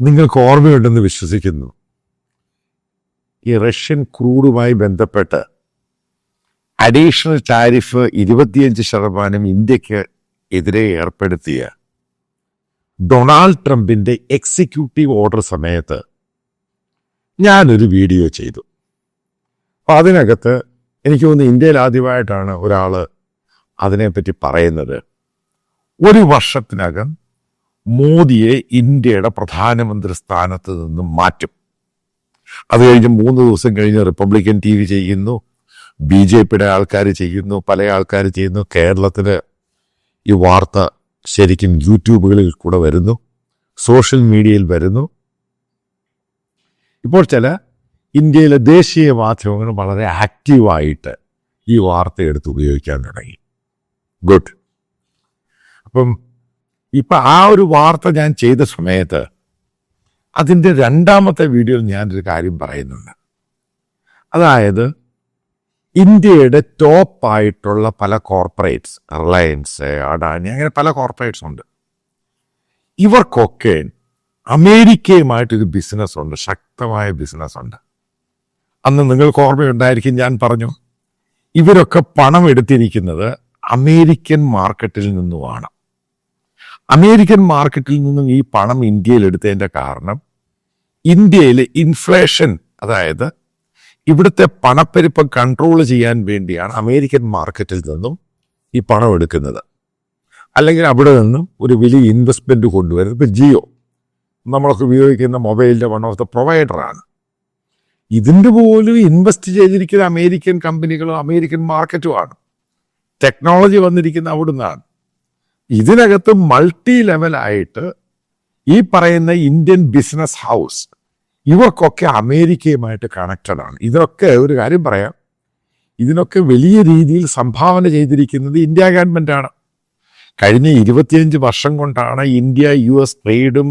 നിങ്ങൾക്ക് ഓർമ്മയുണ്ടെന്ന് വിശ്വസിക്കുന്നു. ഈ റഷ്യൻ ക്രൂഡുമായി ബന്ധപ്പെട്ട് അഡീഷണൽ ടാരിഫ് ഇരുപത്തിയഞ്ച് ശതമാനം ഇന്ത്യയ്ക്ക് എതിരെ ഏർപ്പെടുത്തിയ ഡൊണാൾഡ് ട്രംപിന്റെ എക്സിക്യൂട്ടീവ് ഓർഡർ സമയത്ത് ഞാനൊരു വീഡിയോ ചെയ്തു. അപ്പൊ അതിനകത്ത് എനിക്ക് തോന്നുന്നു ഇന്ത്യയിൽ ആദ്യമായിട്ടാണ് ഒരാൾ അതിനെപ്പറ്റി പറയുന്നത്. ഒരു വർഷത്തിനകം മോദിയെ ഇന്ത്യയുടെ പ്രധാനമന്ത്രി സ്ഥാനത്ത് നിന്നും മാറ്റും. അത് കഴിഞ്ഞ് മൂന്ന് ദിവസം കഴിഞ്ഞ് റിപ്പബ്ലിക്കൻ ടി വി ചെയ്യുന്നു ബി ജെ പിയുടെ ആൾക്കാർ ചെയ്യുന്നു പല ആൾക്കാർ ചെയ്യുന്നു. കേരളത്തിൽ ഈ വാർത്ത ശരിക്കും യൂട്യൂബുകളിൽ കൂടെ വരുന്നു സോഷ്യൽ മീഡിയയിൽ വരുന്നു. ഇപ്പോൾ ചില ഇന്ത്യയിലെ ദേശീയ മാധ്യമങ്ങൾ വളരെ ആക്റ്റീവായിട്ട് ഈ വാർത്ത എടുത്ത് ഉപയോഗിക്കാൻ തുടങ്ങി. ഗുഡ്. അപ്പം ഇപ്പം ആ ഒരു വാർത്ത ഞാൻ ചെയ്ത സമയത്ത് അതിന്റെ രണ്ടാമത്തെ വീഡിയോയിൽ ഞാനൊരു കാര്യം പറയുന്നുണ്ട്. അതായത് ഇന്ത്യയുടെ ടോപ്പായിട്ടുള്ള പല കോർപ്പറേറ്റ്സ് റിലയൻസ് അഡാനി അങ്ങനെ പല കോർപ്പറേറ്റ്സ് ഉണ്ട്. ഇവർക്കൊക്കെ അമേരിക്കയുമായിട്ടൊരു ബിസിനസ് ഉണ്ട് ശക്തമായ ബിസിനസ് ഉണ്ട്. അന്ന് നിങ്ങൾക്ക് ഓർമ്മയുണ്ടായിരിക്കും ഞാൻ പറഞ്ഞു. ഇവരൊക്കെ പണം എടുത്തിരിക്കുന്നത് അമേരിക്കൻ മാർക്കറ്റിൽ നിന്നുമാണ്. അമേരിക്കൻ മാർക്കറ്റിൽ നിന്നും ഈ പണം ഇന്ത്യയിൽ എടുത്തതിന്റെ കാരണം ഇന്ത്യയിലെ ഇൻഫ്ലേഷൻ അതായത് ഇവിടുത്തെ പണപ്പെരുപ്പം കൺട്രോൾ ചെയ്യാൻ വേണ്ടിയാണ് അമേരിക്കൻ മാർക്കറ്റിൽ നിന്നും ഈ പണം എടുക്കുന്നത്. അല്ലെങ്കിൽ അവിടെ നിന്നും ഒരു വലിയ ഇൻവെസ്റ്റ്മെന്റ് കൊണ്ടുവരുന്നത് ഇപ്പോൾ ജിയോ. നമ്മളൊക്കെ ഉപയോഗിക്കുന്ന മൊബൈലിന്റെ വൺ ഓഫ് ദ പ്രൊവൈഡറാണ് ഇതിന്റെ പോലും ഇൻവെസ്റ്റ് ചെയ്തിരിക്കുന്ന അമേരിക്കൻ കമ്പനികളും അമേരിക്കൻ മാർക്കറ്റുമാണ് ടെക്നോളജി വന്നിരിക്കുന്ന അവിടുന്നാണ്. ഇതിനകത്ത് മൾട്ടി ലെവൽ ആയിട്ട് ഈ പറയുന്ന ഇന്ത്യൻ ബിസിനസ് ഹൗസ് ഇവർക്കൊക്കെ അമേരിക്കയുമായിട്ട് കണക്റ്റഡ് ആണ്. ഇതൊക്കെ ഒരു കാര്യം പറയാം. ഇതിനൊക്കെ വലിയ രീതിയിൽ സംഭാവന ചെയ്തിരിക്കുന്നത് ഇന്ത്യ ഗവൺമെന്റാണ് കഴിഞ്ഞ ഇരുപത്തിയഞ്ച് വർഷം കൊണ്ടാണ് ഇന്ത്യ യു എസ് ട്രേഡും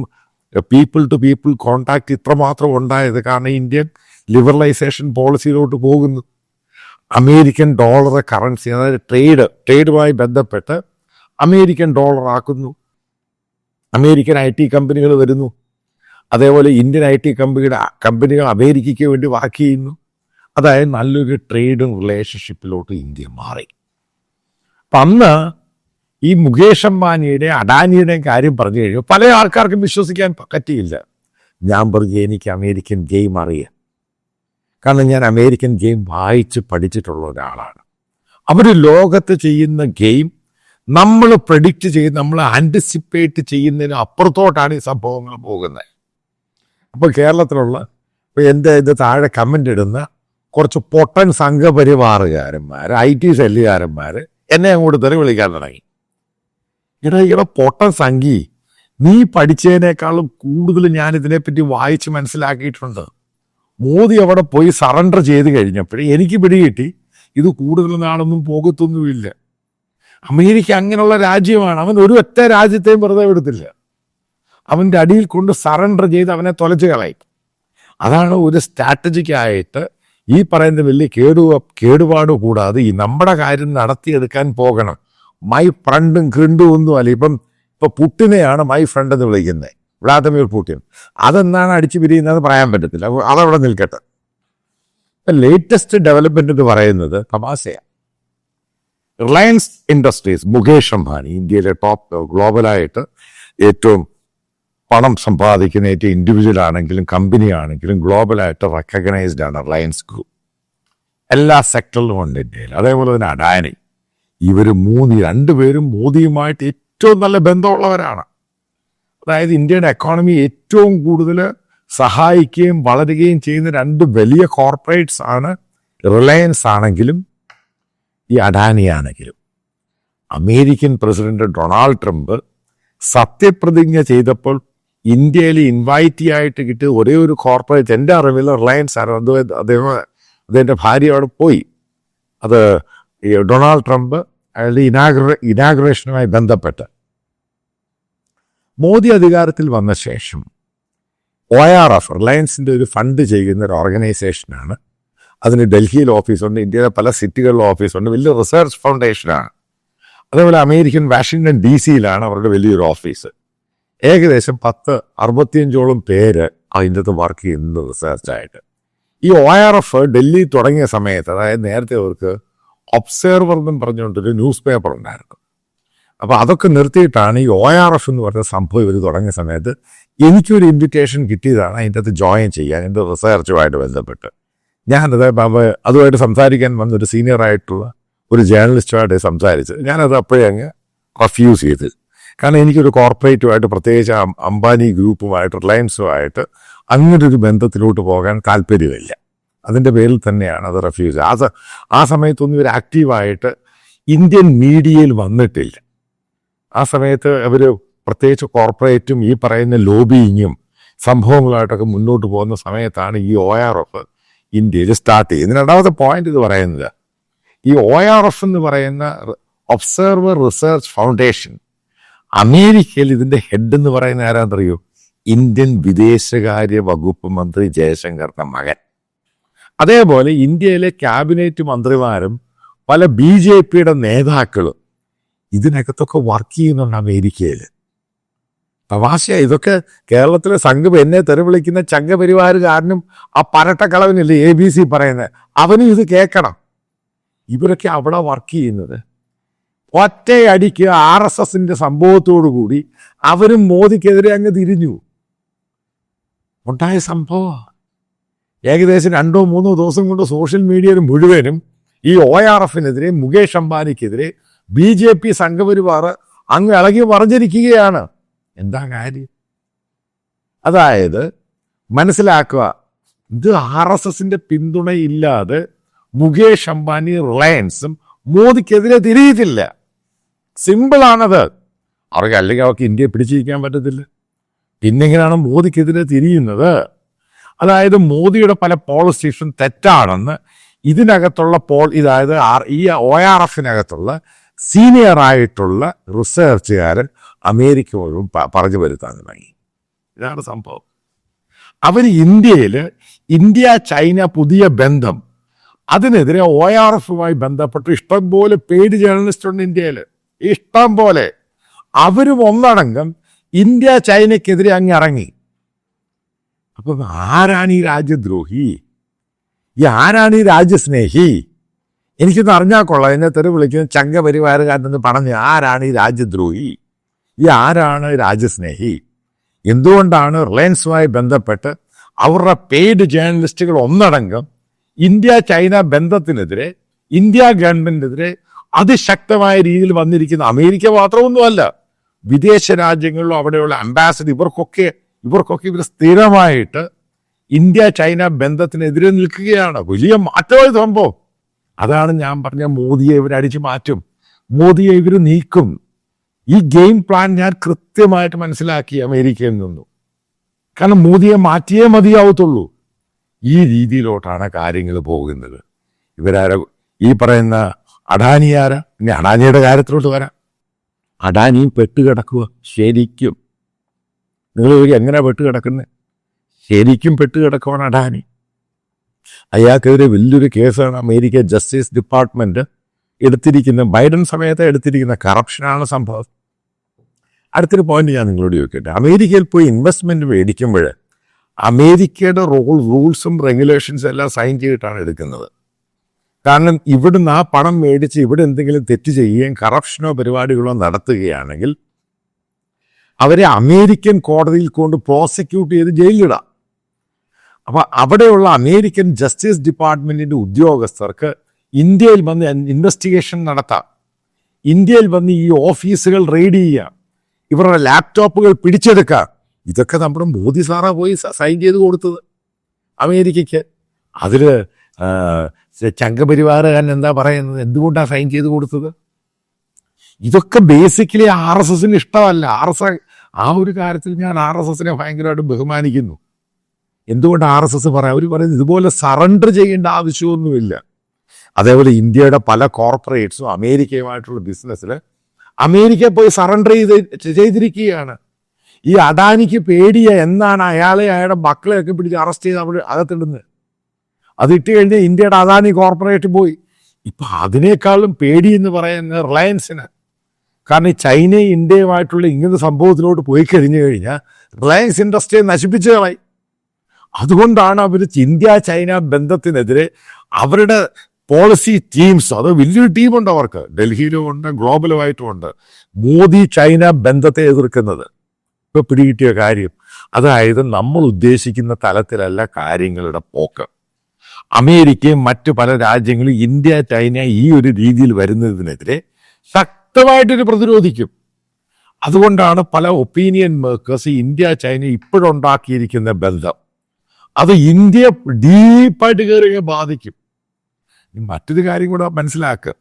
പീപ്പിൾ ടു പീപ്പിൾ കോണ്ടാക്ട് ഇത്രമാത്രം ഉണ്ടായത്. കാരണം ഇന്ത്യൻ ലിബറലൈസേഷൻ പോളിസിയിലോട്ട് പോകുന്നു. അമേരിക്കൻ ഡോളർ കറൻസി അതായത് ട്രേഡ് ട്രേഡുമായി ബന്ധപ്പെട്ട് അമേരിക്കൻ ഡോളർ ആക്കുന്നു. അമേരിക്കൻ ഐ ടി കമ്പനികൾ വരുന്നു. അതേപോലെ ഇന്ത്യൻ ഐ ടി കമ്പനിയുടെ കമ്പനികൾ അമേരിക്കയ്ക്ക് വേണ്ടി വാക്ക് ചെയ്യുന്നു. അതായത് നല്ലൊരു ട്രേഡും റിലേഷൻഷിപ്പിലോട്ട് ഇന്ത്യ മാറി. അപ്പം അന്ന് ഈ മുകേഷ് അംബാനിയുടെ അഡാനിയുടെയും കാര്യം പറഞ്ഞു കഴിഞ്ഞു. പല ആൾക്കാർക്കും വിശ്വസിക്കാൻ പറ്റിയില്ല. ഞാൻ പറഞ്ഞു എനിക്ക് അമേരിക്കൻ ഗെയിം അറിയാം. കാരണം ഞാൻ അമേരിക്കൻ ഗെയിം വായിച്ച് പഠിച്ചിട്ടുള്ള ഒരാളാണ്. അവർ ലോകത്ത് ചെയ്യുന്ന ഗെയിം നമ്മൾ പ്രഡിക്റ്റ് ചെയ്ത് നമ്മൾ ആന്റിസിപ്പേറ്റ് ചെയ്യുന്നതിന് അപ്പുറത്തോട്ടാണ് ഈ സംഭവങ്ങൾ പോകുന്നത്. അപ്പോൾ കേരളത്തിലുള്ള ഇപ്പോൾ എന്റെ ഇത് താഴെ കമന്റ് ഇടുന്ന കുറച്ച് പൊട്ടൻ സംഘപരിവാറുകാരന്മാർ ഐ ടി ശല്യകാരന്മാർ എന്നെ അങ്ങോട്ട് തെറി വിളിക്കാൻ തുടങ്ങി. ഇട ഇവിടെ പൊട്ടൻ സംഘി നീ പഠിച്ചതിനേക്കാളും കൂടുതൽ ഞാൻ ഇതിനെപ്പറ്റി വായിച്ച് മനസ്സിലാക്കിയിട്ടുണ്ട്. മോദി അവിടെ പോയി സറണ്ടർ ചെയ്ത് കഴിഞ്ഞപ്പോഴേ എനിക്ക് പിടികിട്ടി ഇത് കൂടുതൽ നാളൊന്നും പോകത്തൊന്നുമില്ല. അമേരിക്ക അങ്ങനെയുള്ള രാജ്യമാണ്. അവൻ ഒരു ഒറ്റ രാജ്യത്തെയും വെറുതെ വിടത്തില്ല. അവന്റെ അടിയിൽ കൊണ്ട് സറണ്ടർ ചെയ്ത് അവനെ തൊലച്ച് കളയും. അതാണ് ഒരു സ്ട്രാറ്റജിക്കായിട്ട് ഈ പറയുന്ന വലിയ കേടു കേടുപാട് കൂടാതെ ഈ നമ്മുടെ കാര്യം നടത്തിയെടുക്കാൻ പോകണം. മൈ ഫ്രണ്ടും ക്രിണ്ടും ഒന്നും അല്ല. ഇപ്പം ഇപ്പം പുട്ടിനെയാണ് മൈ ഫ്രണ്ട് എന്ന് വിളിക്കുന്നത്. Vladimir Putin. അതെന്താണ് അടിച്ചു പിരിയുന്നതെന്ന് പറയാൻ പറ്റത്തില്ല. അതവിടെ നിൽക്കട്ടെ. ലേറ്റസ്റ്റ് ഡെവലപ്മെന്റ് എന്ന് പറയുന്നത് തമാശയാണ്. റിലയൻസ് ഇൻഡസ്ട്രീസ് മുകേഷ് അംബാനി ഇന്ത്യയിലെ ടോപ്പ് ഗ്ലോബലായിട്ട് ഏറ്റവും പണം സമ്പാദിക്കുന്ന ഏറ്റവും ഇൻഡിവിജ്വൽ ആണെങ്കിലും കമ്പനി ആണെങ്കിലും ഗ്ലോബലായിട്ട് റെക്കഗ്നൈസ്ഡ് ആണ് റിലയൻസ് ഗ്രൂപ്പ് എല്ലാ സെക്ടറിലും ഉണ്ട് ഇന്ത്യയിൽ. അതേപോലെ തന്നെ അഡാനി. ഇവർ മൂന്ന് രണ്ടുപേരും മോദിയുമായിട്ട് ഏറ്റവും നല്ല ബന്ധമുള്ളവരാണ്. അതായത് ഇന്ത്യയുടെ എക്കോണമി ഏറ്റവും കൂടുതൽ സഹായിക്കുകയും വളരുകയും ചെയ്യുന്ന രണ്ട് വലിയ കോർപ്പറേറ്റ്സ് ആണ് റിലയൻസ് ആണെങ്കിലും ഈ അഡാനിയാണെങ്കിലും അമേരിക്കൻ പ്രസിഡന്റ് ഡൊണാൾഡ് ട്രംപ് സത്യപ്രതിജ്ഞ ചെയ്തപ്പോൾ ഇന്ത്യയിൽ ഇൻവൈറ്റി ആയിട്ട് കിട്ടിയ ഒരേ ഒരു കോർപ്പറേറ്റ് എന്റെ അറിവിൽ റിലയൻസ് ആണ് അത് അദ്ദേഹം അദ്ദേഹത്തിന്റെ ഭാര്യ അവിടെ പോയി. അത് ഡൊണാൾഡ് ട്രംപ് അയാളുടെ ഇനാഗ്രേ ഇനാഗ്രേഷനുമായി ബന്ധപ്പെട്ട്. മോദി അധികാരത്തിൽ വന്ന ശേഷം ഒ ആർ എഫ് റിലയൻസിന്റെ ഒരു ഫണ്ട് ചെയ്യുന്ന ഒരു ഓർഗനൈസേഷനാണ് അതിന് ഡൽഹിയിൽ ഓഫീസുണ്ട് ഇന്ത്യയിലെ പല സിറ്റികളിലും ഓഫീസുണ്ട്. വലിയ റിസർച്ച് ഫൗണ്ടേഷനാണ്. അതേപോലെ അമേരിക്കൻ വാഷിങ്ടൺ ഡി സിയിലാണ് അവരുടെ വലിയൊരു ഓഫീസ്. ഏകദേശം പത്ത് അറുപത്തിയഞ്ചോളം പേര് അതിന്റെ അകത്ത് വർക്ക് ചെയ്യുന്നത് റിസർച്ചായിട്ട് ഈ ഒ ആർ എഫ് ഡൽഹി തുടങ്ങിയ സമയത്ത് അതായത് നേരത്തെ അവർക്ക് ഒബ്സർവർ എന്നും പറഞ്ഞുകൊണ്ടൊരു ന്യൂസ് പേപ്പർ ഉണ്ടായിരുന്നു. അപ്പോൾ അതൊക്കെ നിർത്തിയിട്ടാണ് ഈ ഒ ആർ എഫ് എന്ന് പറഞ്ഞ സംഭവം ഇവർ തുടങ്ങിയ സമയത്ത് എനിക്കൊരു ഇൻവിറ്റേഷൻ കിട്ടിയതാണ് അതിന്റെ അകത്ത് ജോയിൻ ചെയ്യാൻ എന്റെ റിസർച്ചുമായിട്ട് ബന്ധപ്പെട്ട്. ഞാനത് അതുമായിട്ട് സംസാരിക്കാൻ വന്ന ഒരു സീനിയർ ആയിട്ടുള്ള ഒരു ജേർണലിസ്റ്റുമായിട്ട് സംസാരിച്ച് ഞാനത് അപ്പോഴേ അങ്ങ് റഫ്യൂസ് ചെയ്ത്. കാരണം എനിക്കൊരു കോർപ്പറേറ്റുമായിട്ട് പ്രത്യേകിച്ച് അംബാനി ഗ്രൂപ്പുമായിട്ട് റിലയൻസുമായിട്ട് അങ്ങനെ ഒരു ബന്ധത്തിലോട്ട് പോകാൻ താല്പര്യമില്ല. അതിന്റെ പേരിൽ തന്നെയാണ് അത് റെഫ്യൂസ് ആ ആ സമയത്തൊന്നും ഇവർ ആക്റ്റീവായിട്ട് ഇന്ത്യൻ മീഡിയയിൽ വന്നിട്ടില്ല. ആ സമയത്ത് അവർ പ്രത്യേകിച്ച് കോർപ്പറേറ്റും ഈ പറയുന്ന ലോബിയിങ്ങും സംഭവങ്ങളായിട്ടൊക്കെ മുന്നോട്ട് പോകുന്ന സമയത്താണ് ഈ ഒ ആർ എഫ് ഇന്ത്യയിൽ സ്റ്റാർട്ട് ചെയ്യുന്നത് രണ്ടാമത്തെ പോയിന്റ് ഇത് പറയുന്നത്. ഈ ഒ ആർ എഫ് എന്ന് പറയുന്ന ഒബ്സർവർ റിസർച്ച് ഫൗണ്ടേഷൻ അമേരിക്കയിൽ ഇതിന്റെ ഹെഡ് എന്ന് പറയുന്ന ആരാന്നറിയോ? ഇന്ത്യൻ വിദേശകാര്യ വകുപ്പ് മന്ത്രി ജയശങ്കറിന്റെ മകൻ. അതേപോലെ ഇന്ത്യയിലെ ക്യാബിനറ്റ് മന്ത്രിമാരും പല ബി ജെ പിയുടെ നേതാക്കളും ഇതിനകത്തൊക്കെ വർക്ക് ചെയ്യുന്നുണ്ട് അമേരിക്കയിൽ തമാശ ഇതൊക്കെ കേരളത്തിലെ സംഘം എന്നെ തെരുവിളിക്കുന്ന ചങ്കപരിവാരുകാരനും ആ പരട്ടക്കളവനില്ലേ എ ബി സി പറയുന്നത്. അവനും ഇത് കേൾക്കണം. ഇവരൊക്കെ അവിടെ വർക്ക് ചെയ്യുന്നത്. ഒറ്റയടിക്ക് ആർ എസ് എസിന്റെ സംഭവത്തോടു കൂടി അവരും മോദിക്കെതിരെ അങ്ങ് തിരിഞ്ഞു. ഉണ്ടായ സംഭവം ഏകദേശം രണ്ടോ മൂന്നോ ദിവസം കൊണ്ട് സോഷ്യൽ മീഡിയയിൽ മുഴുവനും ഈ ഒ ആർ എഫിനെതിരെ മുകേഷ് അംബാനിക്കെതിരെ ബി ജെ പി സംഘപരിവാർ അങ്ങ് ഇളകി പറഞ്ഞിരിക്കുകയാണ് എന്താ കാര്യം? അതായത് മനസ്സിലാക്കുക ഇത് ആർ എസ് എസിന്റെ പിന്തുണയില്ലാതെ മുകേഷ് അംബാനി റിലയൻസും മോദിക്കെതിരെ തിരിയത്തില്ല സിമ്പിളാണത്. അവർക്ക് അല്ലെങ്കിൽ അവർക്ക് ഇന്ത്യയെ പിടിച്ചിരിക്കാൻ പറ്റത്തില്ല. പിന്നെങ്ങനെയാണ് മോദിക്കെതിരെ തിരിയുന്നത്? അതായത് മോദിയുടെ പല പോളിസീസും തെറ്റാണെന്ന് ഇതിനകത്തുള്ള പോൾ ഇതായത് ആർ- ഈ ഒ ആർ എഫിനകത്തുള്ള സീനിയർ ആയിട്ടുള്ള റിസർച്ചുകാരൻ അമേരിക്ക മുഴുവൻ പറഞ്ഞു വരുത്താൻ തുടങ്ങി. ഇതാണ് സംഭവം. അവർ ഇന്ത്യയിൽ ഇന്ത്യ ചൈന പുതിയ ബന്ധം. അതിനെതിരെ ഒ ആർ എഫുമായി ബന്ധപ്പെട്ട്. ഇഷ്ടം പോലെ പേര് ജേർണലിസ്റ്റ് ഉണ്ട് ഇന്ത്യയിൽ ഇഷ്ടം പോലെ. അവരും ഒന്നടങ്കം ഇന്ത്യ ചൈനയ്ക്കെതിരെ അങ്ങ് ഇറങ്ങി. അപ്പം ആരാണ് ഈ രാജ്യദ്രോഹി? ഈ ആരാണ് ഈ രാജ്യസ്നേഹി? എനിക്കൊന്ന് അറിഞ്ഞാൽ കൊള്ളാം. എന്നെ തെറി വിളിക്കുന്ന ചങ്ക പരിവാരകാരനെന്ന് പറഞ്ഞ് ആരാണ് ഈ രാജ്യദ്രോഹി? ഈ ആരാണ് രാജ്യസ്നേഹി? എന്തുകൊണ്ടാണ് റിലയൻസുമായി ബന്ധപ്പെട്ട് അവരുടെ പെയ്ഡ് ജേർണലിസ്റ്റുകൾ ഒന്നടങ്കം ഇന്ത്യ ചൈന ബന്ധത്തിനെതിരെ ഇന്ത്യ ഗവൺമെന്റിനെതിരെ അതിശക്തമായ രീതിയിൽ വന്നിരിക്കുന്ന അമേരിക്ക മാത്രമൊന്നുമല്ല വിദേശ രാജ്യങ്ങളിലും അവിടെയുള്ള അംബാസഡർ ഇവർക്കൊക്കെ ഇവർക്കൊക്കെ ഇവർ സ്ഥിരമായിട്ട് ഇന്ത്യ ചൈന ബന്ധത്തിനെതിരെ നിൽക്കുകയാണ്. വലിയ മാറ്റമായ സംഭവം. അതാണ് ഞാൻ പറഞ്ഞ മോദിയെ ഇവരടിച്ചു മാറ്റും. മോദിയെ ഇവർ നീക്കും. ഈ ഗെയിം പ്ലാൻ ഞാൻ കൃത്യമായിട്ട് മനസ്സിലാക്കി അമേരിക്കയിൽ നിന്നു. കാരണം മോദിയെ മാറ്റിയേ മതിയാവത്തുള്ളൂ. ഈ രീതിയിലോട്ടാണ് കാര്യങ്ങൾ പോകുന്നത്. ഇവരാര? ഈ പറയുന്ന അഡാനി ആരാ? ഇനി അഡാനിയുടെ കാര്യത്തിലോട്ട് വരാം. അഡാനിയും പെട്ടുകിടക്കുക. ശരിക്കും. നിങ്ങൾ എങ്ങനെ പെട്ടുകിടക്കുന്നത് ശരിക്കും പെട്ടുകിടക്കുവാണ് അഡാനി. അയാൾക്കെതിരെ വലിയൊരു കേസാണ് അമേരിക്ക ജസ്റ്റിസ് ഡിപ്പാർട്ട്മെന്റ് എടുത്തിരിക്കുന്ന ബൈഡൻ സമയത്ത് എടുത്തിരിക്കുന്ന കറപ്ഷനാണ് സംഭവം. അടുത്തൊരു പോയിന്റ് ഞാൻ നിങ്ങളോട് ചോദിക്കട്ടെ. അമേരിക്കയിൽ പോയി ഇൻവെസ്റ്റ്മെന്റ് മേടിക്കുമ്പോൾ അമേരിക്കയുടെ റോൾ റൂൾസും റെഗുലേഷൻസും എല്ലാം സൈൻ ചെയ്തിട്ടാണ് എടുക്കുന്നത്. കാരണം ഇവിടുന്ന് ആ പണം മേടിച്ച് ഇവിടെ എന്തെങ്കിലും തെറ്റ് ചെയ്യുകയും കറപ്ഷനോ പരിപാടികളോ നടത്തുകയാണെങ്കിൽ അവരെ അമേരിക്കൻ കോടതിയിൽ കൊണ്ട് പ്രോസിക്യൂട്ട് ചെയ്ത് ജയിലിടാം അപ്പോൾ അവിടെയുള്ള അമേരിക്കൻ ജസ്റ്റിസ് ഡിപ്പാർട്ട്മെന്റിന്റെ ഉദ്യോഗസ്ഥർക്ക് ഇന്ത്യയിൽ വന്ന് ഇൻവെസ്റ്റിഗേഷൻ നടത്താം. ഇന്ത്യയിൽ വന്ന് ഈ ഓഫീസുകൾ റെയ്ഡ് ചെയ്യുക ഇവരുടെ ലാപ്ടോപ്പുകൾ പിടിച്ചെടുക്കാം. ഇതൊക്കെ നമ്മുടെ മോദി സാറാ പോയി സൈൻ ചെയ്ത് കൊടുത്തത്. അമേരിക്കയ്ക്ക്. അതിൽ ചങ്കപരിവാരകൻ എന്താ പറയുന്നത്? എന്തുകൊണ്ടാണ് സൈൻ ചെയ്ത് കൊടുത്തത്? ഇതൊക്കെ ബേസിക്കലി ആർ എസ് എസിന് ഇഷ്ടമല്ല. ആർ എസ് ആ ഒരു കാര്യത്തിൽ ഞാൻ ആർ എസ് എസിനെ ഭയങ്കരമായിട്ട് ബഹുമാനിക്കുന്നു. എന്തുകൊണ്ട് ആർ എസ് എസ് പറയാം? അവർ പറയുന്നത് ഇതുപോലെ സറണ്ടർ ചെയ്യേണ്ട ആവശ്യമൊന്നുമില്ല. അതേപോലെ ഇന്ത്യയുടെ പല കോർപ്പറേറ്റ്സും അമേരിക്കയുമായിട്ടുള്ള ബിസിനസ്സിൽ അമേരിക്ക പോയി സറണ്ടർ ചെയ്ത് ചെയ്തിരിക്കുകയാണ്. ഈ അദാനിക്ക് പേടിയ എന്നാണ് അയാളെ അയാളുടെ മക്കളെയൊക്കെ പിടിച്ച് അറസ്റ്റ് ചെയ്ത് അവിടെ അകത്തിടുന്നത്. അത് ഇട്ട് കഴിഞ്ഞാൽ ഇന്ത്യയുടെ അദാനി കോർപ്പറേറ്റ് പോയി. ഇപ്പം അതിനേക്കാളും പേടി എന്ന് പറയുന്നത് റിലയൻസിന് കാരണം ഈ ചൈനയും ഇന്ത്യയുമായിട്ടുള്ള ഇങ്ങനത്തെ സംഭവത്തിലോട്ട് പോയി കഴിഞ്ഞു കഴിഞ്ഞാൽ റിലയൻസ് ഇൻഡസ്ട്രിയെ നശിപ്പിച്ചു കളയും. അതുകൊണ്ടാണ് അവർ ഇന്ത്യ ചൈന ബന്ധത്തിനെതിരെ അവരുടെ പോളിസി ടീംസ് അത് വലിയൊരു ടീമുണ്ട് അവർക്ക്. ഡൽഹിയിലും ഉണ്ട് ഗ്ലോബലുമായിട്ടും ഉണ്ട് മോദി ചൈന ബന്ധത്തെ എതിർക്കുന്നത്. ഇപ്പൊ പിടികിട്ടിയ കാര്യം. അതായത് നമ്മൾ ഉദ്ദേശിക്കുന്ന തലത്തിലല്ല കാര്യങ്ങളുടെ പോക്ക്. അമേരിക്കയും മറ്റു പല രാജ്യങ്ങളും ഇന്ത്യ ചൈന ഈ ഒരു രീതിയിൽ വരുന്നതിനെതിരെ ശക്തമായിട്ടൊരു പ്രതിരോധിക്കും. അതുകൊണ്ടാണ് പല ഒപ്പീനിയൻ മേക്കേഴ്സ് ഇന്ത്യ ചൈന ഇപ്പോഴുണ്ടാക്കിയിരിക്കുന്ന ബന്ധം. അത് ഇന്ത്യ ഡീപ്പായിട്ട് കയറി ബാധിക്കും. മറ്റൊരു കാര്യം കൂടെ മനസ്സിലാക്കുക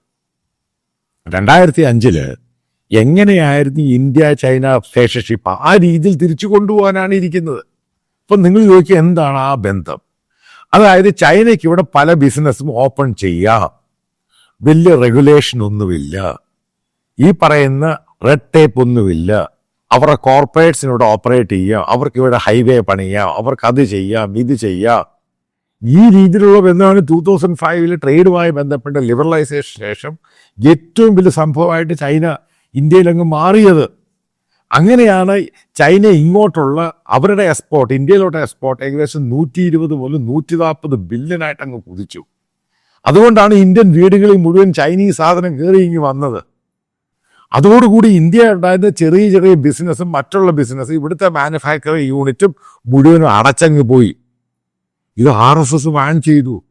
രണ്ടായിരത്തി അഞ്ചിൽ എങ്ങനെയായിരുന്നു ഇന്ത്യ ചൈന ഫേഷൻഷിപ്പ് ആ രീതിയിൽ തിരിച്ചു കൊണ്ടുപോകാനാണ് ഇരിക്കുന്നത്. അപ്പം നിങ്ങൾ ചോദിക്കുക എന്താണ് ആ ബന്ധം? അതായത് ചൈനയ്ക്ക് ഇവിടെ പല ബിസിനസ്സും ഓപ്പൺ ചെയ്യാം. വലിയ റെഗുലേഷൻ ഒന്നുമില്ല. ഈ പറയുന്ന റെഡ് ടേപ്പ് ഒന്നുമില്ല. അവരുടെ കോർപ്പറേറ്റ്സിനോട് ഓപ്പറേറ്റ് ചെയ്യാം. അവർക്ക് ഇവിടെ ഹൈവേ പണിയാം. അവർക്ക് അത് ചെയ്യാം ഇത് ചെയ്യാം. ഈ രീതിയിലുള്ള ബന്ധമാണ് ടൂ തൗസൻഡ് ഫൈവിൽ ട്രേഡുമായി ബന്ധപ്പെട്ട ലിബറലൈസേഷൻ ശേഷം ഏറ്റവും വലിയ സംഭവമായിട്ട് ചൈന ഇന്ത്യയിലങ്ങ് മാറിയത്. അങ്ങനെയാണ് ചൈന ഇങ്ങോട്ടുള്ള അവരുടെ എക്സ്പോർട്ട് ഇന്ത്യയിലോട്ട് എക്സ്പോർട്ട് ഏകദേശം നൂറ്റി ഇരുപത് മുതൽ നൂറ്റി നാൽപ്പത് ബില്യനായിട്ട് അങ്ങ് കുതിച്ചു. അതുകൊണ്ടാണ് ഇന്ത്യൻ വീടുകളിൽ മുഴുവൻ ചൈനീസ് സാധനം കയറി ഇങ്ങ് വന്നത്. അതോടുകൂടി ഇന്ത്യ ഉണ്ടായിരുന്ന ചെറിയ ചെറിയ ബിസിനസ്സും മറ്റുള്ള ബിസിനസ്സും ഇവിടുത്തെ മാനുഫാക്ചറിങ് യൂണിറ്റും മുഴുവനും അടച്ചങ്ങ് പോയി. ഇത് ആർ എസ് എസ് ബാൻ ചെയ്തു.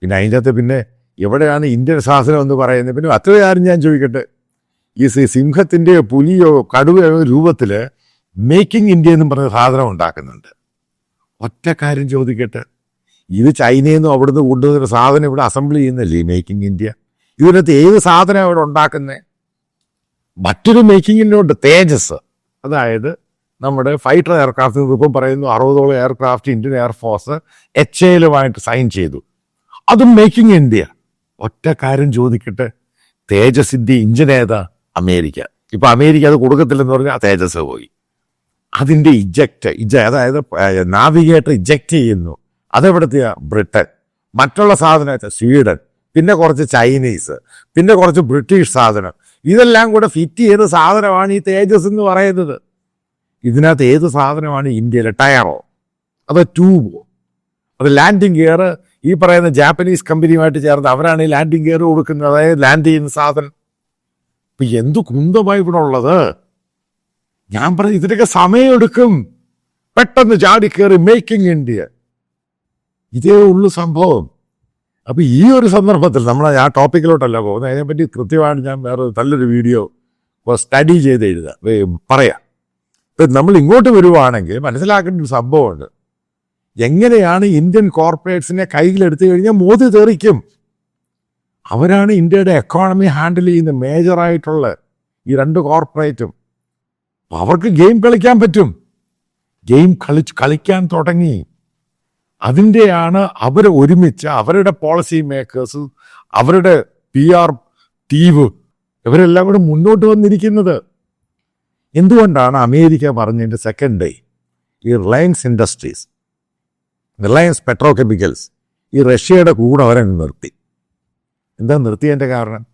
പിന്നെ അതിന്റെ അകത്ത് പിന്നെ എവിടെയാണ് ഇന്ത്യൻ സാധനം എന്ന് പറയുന്നത്? പിന്നെ അത്ര കാര്യം ഞാൻ ചോദിക്കട്ടെ. ഈ സി- സിംഹത്തിന്റെയോ പുലിയോ കടുവയോ രൂപത്തിൽ മേക്കിംഗ് ഇന്ത്യ എന്നും പറഞ്ഞ സാധനം ഉണ്ടാക്കുന്നുണ്ട്. ഒറ്റ കാര്യം ചോദിക്കട്ടെ. ഇത് ചൈനയിൽ നിന്നും അവിടുന്ന് കൊണ്ടുവന്ന സാധനം ഇവിടെ അസംബിൾ ചെയ്യുന്നല്ലേ മേക്കിംഗ് ഇന്ത്യ ഇതിനകത്ത് ഏത് സാധനം ഇവിടെ ഉണ്ടാക്കുന്നത്? മറ്റൊരു മേക്കിങ്ങിനുണ്ട് തേജസ്. അതായത് നമ്മുടെ ഫൈറ്റർ എയർക്രാഫ്റ്റ് ഇപ്പം പറയുന്നു അറുപതോളം aircraft Indian air force H എയിലുമായിട്ട് sign ചെയ്തു. അതും മേക്കിംഗ് ഇന്ത്യ ഒറ്റ കാര്യം ചോദിക്കട്ടെ? തേജസിന്റെ ഇഞ്ചിൻ ഏതാ? അമേരിക്ക. ഇപ്പൊ അമേരിക്ക അത് കൊടുക്കത്തില്ലെന്ന് പറഞ്ഞാൽ ആ തേജസ് പോയി. അതിന്റെ ഇജക്റ്റ് ഇജ അതായത് നാവിഗേറ്റർ ഇജക്റ്റ് ചെയ്യുന്നു. അതെവിടത്തെയാ? ബ്രിട്ടൻ. മറ്റുള്ള സാധനം സ്വീഡൻ. പിന്നെ കുറച്ച് ചൈനീസ്. പിന്നെ കുറച്ച് ബ്രിട്ടീഷ് സാധനം. ഇതെല്ലാം കൂടെ ഫിറ്റ് ചെയ്ത സാധനമാണ് ഈ തേജസ് എന്ന് പറയുന്നത്. ഇതിനകത്ത് ഏത് സാധനമാണ് ഇന്ത്യയിലെ ടയറോ? അതോ ട്യൂബോ? അത് ലാൻഡിങ് ഗിയർ ഈ പറയുന്ന ജാപ്പനീസ് കമ്പനിയുമായിട്ട് ചേർന്ന് അവരാണ് ഈ ലാൻഡിങ് ഗിയർ കൊടുക്കുന്നത്. അതായത് ലാൻഡ് ചെയ്യുന്ന സാധനം. ഇപ്പൊ എന്ത് കുന്തമായി ഇവിടെ ഉള്ളത് ഞാൻ പറഞ്ഞു ഇതിനൊക്കെ സമയമെടുക്കും. പെട്ടെന്ന് ചാടിക്കേറി മേക്കിംഗ് ഇന്ത്യ ഇതേ ഉള്ളു സംഭവം. അപ്പൊ ഈ ഒരു സന്ദർഭത്തിൽ നമ്മൾ ആ ടോപ്പിക്കിലോട്ടല്ല പോകുന്നത്. അതിനെപ്പറ്റി കൃത്യമായിട്ട് ഞാൻ വേറെ നല്ലൊരു വീഡിയോ സ്റ്റഡി ചെയ്ത് എഴുതുക പറയാം. നമ്മൾ ഇങ്ങോട്ട് വരുവാണെങ്കിൽ മനസ്സിലാക്കേണ്ട ഒരു സംഭവമുണ്ട്. എങ്ങനെയാണ് ഇന്ത്യൻ കോർപ്പറേറ്റ്സിനെ കയ്യിലെടുത്തു കഴിഞ്ഞാൽ മോദി തെറിക്കും? അവരാണ് ഇന്ത്യയുടെ എക്കോണമി ഹാൻഡിൽ ചെയ്യുന്ന മേജറായിട്ടുള്ള ഈ രണ്ട് കോർപ്പറേറ്റും അവർക്ക് ഗെയിം കളിക്കാൻ പറ്റും. ഗെയിം കളിച്ച് കളിക്കാൻ തുടങ്ങി. അതിന്റെയാണ് അവർ ഒരുമിച്ച് അവരുടെ പോളിസി മേക്കേഴ്സ് അവരുടെ പി ആർ ടീവ് ഇവരെല്ലാം കൂടെ മുന്നോട്ട് വന്നിരിക്കുന്നത്. എന്തുകൊണ്ടാണ് അമേരിക്ക പറഞ്ഞതിന്റെ സെക്കൻഡ് ഡേ ഈ Reliance industries Reliance petrochemicals ഈ റഷ്യയുടെ കൂടെ അവരെ നിർത്തി. എന്താ നിർത്തിയതിന്റെ കാരണം?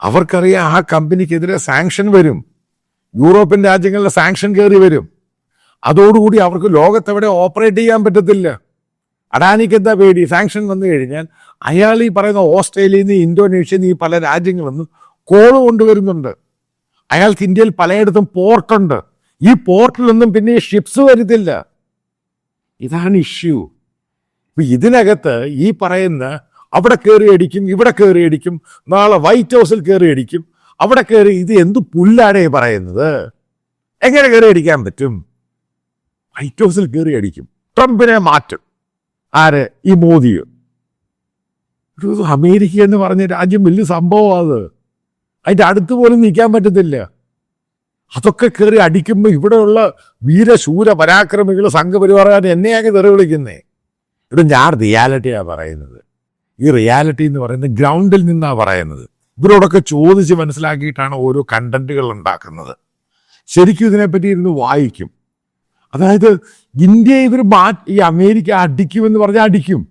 അവർക്കറിയാം ആ കമ്പനിക്കെതിരെ സാങ്ഷൻ വരും. യൂറോപ്യൻ രാജ്യങ്ങളിലെ സാങ്ഷൻ കയറി വരും. അതോടുകൂടി അവർക്ക് ലോകത്തെവിടെ ഓപ്പറേറ്റ് ചെയ്യാൻ പറ്റത്തില്ല. അഡാനിക്ക് എന്താ പേടി? സാങ്ഷൻ വന്നു കഴിഞ്ഞാൽ അയാൾ ഈ പറയുന്ന ഓസ്ട്രേലിയയിൽ നിന്ന് ഇന്തോനേഷ്യയിൽ നിന്ന് ഈ പല രാജ്യങ്ങളിൽ നിന്ന് കോൾ കൊണ്ടുവരുന്നുണ്ട്. അയാൾക്ക് ഇന്ത്യയിൽ പലയിടത്തും പോർട്ടുണ്ട് ഈ പോർട്ടിലൊന്നും പിന്നെ ഷിപ്സ് വരുന്നില്ല. ഇതാണ് ഇഷ്യൂ ഇപ്പൊ ഇതിനകത്ത് ഈ പറയുന്ന അവിടെ കയറി അടിക്കും ഇവിടെ കയറി അടിക്കും നാളെ വൈറ്റ് ഹൗസിൽ കയറി അടിക്കും അവിടെ കയറി ഇത് എന്ത് പുല്ലാടേ പറയുന്നത്? എങ്ങനെ കയറി അടിക്കാൻ പറ്റും? വൈറ്റ് ഹൗസിൽ കയറി അടിക്കും. ട്രംപിനെ മാറ്റും. ആര്? ഈ മോദിയോ. അമേരിക്ക എന്ന് പറഞ്ഞ രാജ്യം വലിയ സംഭവമാണ് അത്. അതിന്റെ അടുത്ത് പോലും നിൽക്കാൻ പറ്റത്തില്ല. അതൊക്കെ കയറി അടിക്കുമ്പോൾ ഇവിടെയുള്ള വീരശൂര പരാക്രമികൾ സംഘപരിവാറുകാർ എന്നെയാകെ തെറി വിളിക്കുന്നേ. ഇത് ഞാൻ റിയാലിറ്റിയാണ് പറയുന്നത്. ഈ റിയാലിറ്റി എന്ന് പറയുന്നത് ഗ്രൗണ്ടിൽ നിന്നാണ് പറയുന്നത്. ഇവരോടൊക്കെ ചോദിച്ച് മനസ്സിലാക്കിയിട്ടാണ് ഓരോ കണ്ടന്റുകൾ ഉണ്ടാക്കുന്നത്. ശരിക്കും ഇതിനെപ്പറ്റി ഇരുന്ന് വായിക്കും. അതായത് ഇന്ത്യ ഇവർ മാറ്റി ഈ അമേരിക്ക അടിക്കുമെന്ന് പറഞ്ഞാൽ അടിക്കും.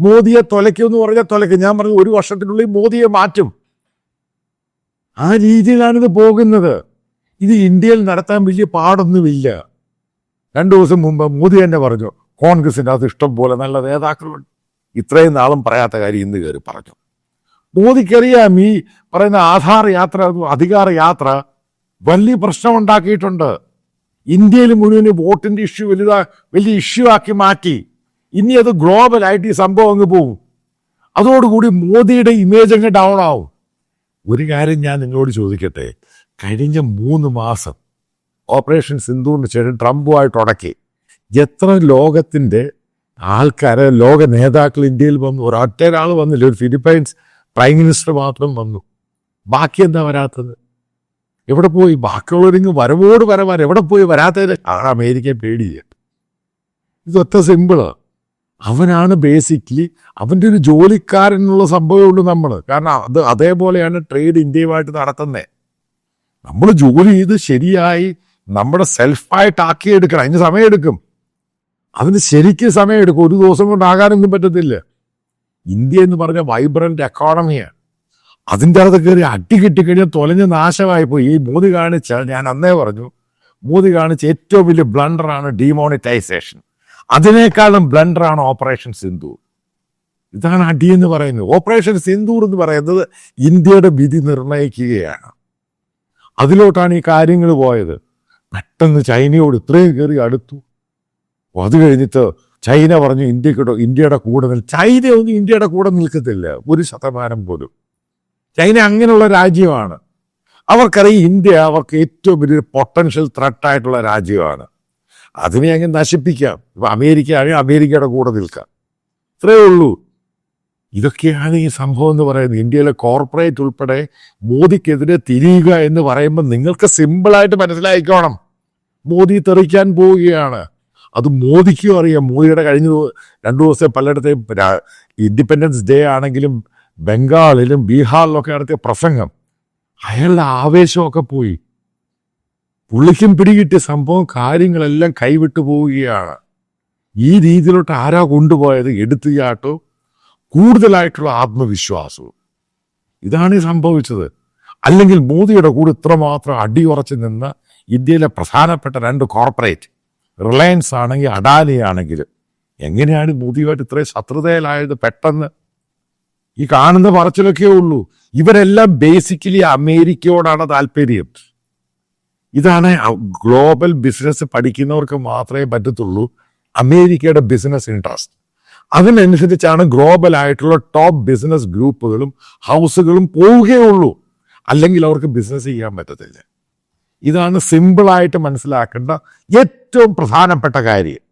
മോദിയെ തൊലയ്ക്കുമെന്ന് പറഞ്ഞാൽ തൊലയ്ക്കും. ഞാൻ പറഞ്ഞു ഒരു വർഷത്തിനുള്ളിൽ മോദിയെ മാറ്റും. ആ രീതിയിലാണിത് പോകുന്നത്. ഇത് ഇന്ത്യയിൽ നടത്താൻ വലിയ പാടൊന്നുമില്ല. രണ്ടു ദിവസം മുമ്പ് മോദി തന്നെ പറഞ്ഞു കോൺഗ്രസിന്റെ അത് ഇഷ്ടം പോലെ നല്ല നേതാക്കളുണ്ട്. ഇത്രയും നാളും പറയാത്ത കാര്യം ഇന്ന് കയറി പറഞ്ഞു. മോദിക്കറിയാം ഈ പറയുന്ന ആധാർ യാത്ര അധികാര യാത്ര വലിയ പ്രശ്നമുണ്ടാക്കിയിട്ടുണ്ട്. ഇന്ത്യയിൽ മുഴുവൻ വോട്ടിന്റെ ഇഷ്യൂ വലുതാ വലിയ ഇഷ്യൂ ആക്കി മാറ്റി. ഇനി അത് ഗ്ലോബലായിട്ട് ഈ സംഭവം അങ്ങ് പോവും. അതോടുകൂടി മോദിയുടെ ഇമേജ് അങ്ങ് ഡൗൺ ആവും. ഒരു കാര്യം ഞാൻ നിങ്ങളോട് ചോദിക്കട്ടെ? കഴിഞ്ഞ മൂന്ന് മാസം ഓപ്പറേഷൻ സിന്ധുവിന് ശേഷം ട്രംപുമായിട്ട് ഉടക്കി. എത്ര ലോകത്തിന്റെ ആൾക്കാരെ ലോക നേതാക്കൾ ഇന്ത്യയിൽ വന്നു? ഒരൊറ്റ ഒരാൾ വന്നില്ല. ഒരു ഫിലിപ്പൈൻസ് പ്രൈം മിനിസ്റ്റർ മാത്രം വന്നു. ബാക്കി എന്താ വരാത്തത്? എവിടെ പോയി? ബാക്കിയുള്ളവരിങ്ങ് വരവോട് വരവാൻ എവിടെ പോയി വരാത്തതിന് അമേരിക്കയെ പേടിയ ഇതൊറ്റ സിമ്പിൾ അവനാണ് ബേസിക്കലി അവന്റെ ഒരു ജോലിക്കാരൻ എന്നുള്ള സംഭവമേ ഉള്ളൂ നമ്മൾ കാരണം അത് അതേപോലെയാണ് ട്രേഡ് ഇന്ത്യയുമായിട്ട് നടത്തുന്നത് നമ്മൾ ജോലി ചെയ്ത് ശരിയായി നമ്മുടെ സെൽഫായിട്ട് ആക്കിയെടുക്കണം അതിന് സമയമെടുക്കും. അതിന് ശരിക്കും സമയമെടുക്കും. ഒരു ദിവസം കൊണ്ടാകാനൊന്നും പറ്റത്തില്ല. ഇന്ത്യ എന്ന് പറഞ്ഞ വൈബ്രന്റ് എക്കോണമിയാണ് അതിന്റെ അകത്ത് കയറി അട്ടി കിട്ടിക്കഴിഞ്ഞാൽ തൊലഞ്ഞ് നാശമായി പോയി ഈ മോദി കാണിച്ച ഞാൻ അന്നേ പറഞ്ഞു മോദി കാണിച്ച ഏറ്റവും വലിയ ബ്ലണ്ടറാണ് ഡിമോണിറ്റൈസേഷൻ അതിനേക്കാളും ബ്ലണ്ടറാണ് ഓപ്പറേഷൻ സിന്ധു ഇതാണ് അടി എന്ന് പറയുന്നത്. ഓപ്പറേഷൻ സിന്ധൂർ എന്ന് പറയുന്നത് ഇന്ത്യയുടെ വിധി നിർണയിക്കുകയാണ്. അതിലോട്ടാണ് ഈ കാര്യങ്ങൾ പോയത്. പെട്ടെന്ന് ചൈനയോട് ഇത്രയും കയറി അടുത്തു. അത് കഴിഞ്ഞിട്ട് ചൈന പറഞ്ഞു ഇന്ത്യയ്ക്ക് ഇന്ത്യയുടെ കൂടെ നിൽ ചൈന ഒന്നും ഇന്ത്യയുടെ കൂടെ നിൽക്കത്തില്ല. ഒരു ശതമാനം പോലും. ചൈന അങ്ങനെയുള്ള രാജ്യമാണ്. അവർക്കറിയാം ഇന്ത്യ അവർക്ക് ഏറ്റവും വലിയൊരു പൊട്ടൻഷ്യൽ ത്രട്ടായിട്ടുള്ള രാജ്യമാണ്. അതിനെ അങ്ങ് നശിപ്പിക്കാം. ഇപ്പൊ അമേരിക്ക ആണെങ്കിൽ അമേരിക്കയുടെ കൂടെ നിൽക്കാം. ഇത്രയേ ഉള്ളൂ. ഇതൊക്കെയാണ് ഈ സംഭവം എന്ന് പറയുന്നത്. ഇന്ത്യയിലെ കോർപ്പറേറ്റ് ഉൾപ്പെടെ മോദിക്കെതിരെ തിരിയുക എന്ന് പറയുമ്പോൾ നിങ്ങൾക്ക് സിമ്പിളായിട്ട് മനസ്സിലായിക്കോണം. മോദി തെറിക്കാൻ പോവുകയാണ്. അത് മോദിക്കും അറിയാം. മോദിയുടെ കഴിഞ്ഞ രണ്ടു ദിവസം പലയിടത്തെയും ഇൻഡിപെൻഡൻസ് ഡേ ആണെങ്കിലും ബംഗാളിലും ബീഹാറിലൊക്കെ നടത്തിയ പ്രസംഗം. അയാളുടെ ആവേശമൊക്കെ പോയി. പുള്ളിക്കും പിടികിട്ടിയ സംഭവം കാര്യങ്ങളെല്ലാം കൈവിട്ടു പോവുകയാണ്. ഈ രീതിയിലോട്ട് ആരാ കൊണ്ടുപോയത് എടുത്തുചാട്ടോ കൂടുതലായിട്ടുള്ള ആത്മവിശ്വാസവും. ഇതാണ് സംഭവിച്ചത്. അല്ലെങ്കിൽ മോദിയുടെ കൂടെ ഇത്രമാത്രം അടിയുറച്ച് നിന്ന ഇന്ത്യയിലെ പ്രധാനപ്പെട്ട രണ്ട് കോർപ്പറേറ്റ് റിലയൻസ് ആണെങ്കിൽ അഡാനി ആണെങ്കിലും എങ്ങനെയാണ് മോദിയുമായിട്ട് ഇത്രയും ശത്രുതയിലായത് പെട്ടെന്ന്? ഈ കാണുന്ന പറച്ചിലൊക്കെ ഉള്ളൂ. ഇവരെല്ലാം ബേസിക്കലി അമേരിക്കയോടാണ് താല്പര്യം. ഇതാണ് ഗ്ലോബൽ ബിസിനസ് പഠിക്കുന്നവർക്ക് മാത്രമേ പറ്റത്തുള്ളൂ. അമേരിക്കയുടെ ബിസിനസ് ഇൻട്രസ്റ്റ്. അതിനനുസരിച്ചാണ് ഗ്ലോബൽ ആയിട്ടുള്ള ടോപ്പ് ബിസിനസ് ഗ്രൂപ്പുകളും ഹൗസുകളും പോവുകയുള്ളൂ അല്ലെങ്കിൽ അവർക്ക് ബിസിനസ് ചെയ്യാൻ പറ്റത്തില്ല. ഇതാണ് സിമ്പിളായിട്ട് മനസ്സിലാക്കേണ്ട ഏറ്റവും പ്രധാനപ്പെട്ട കാര്യം.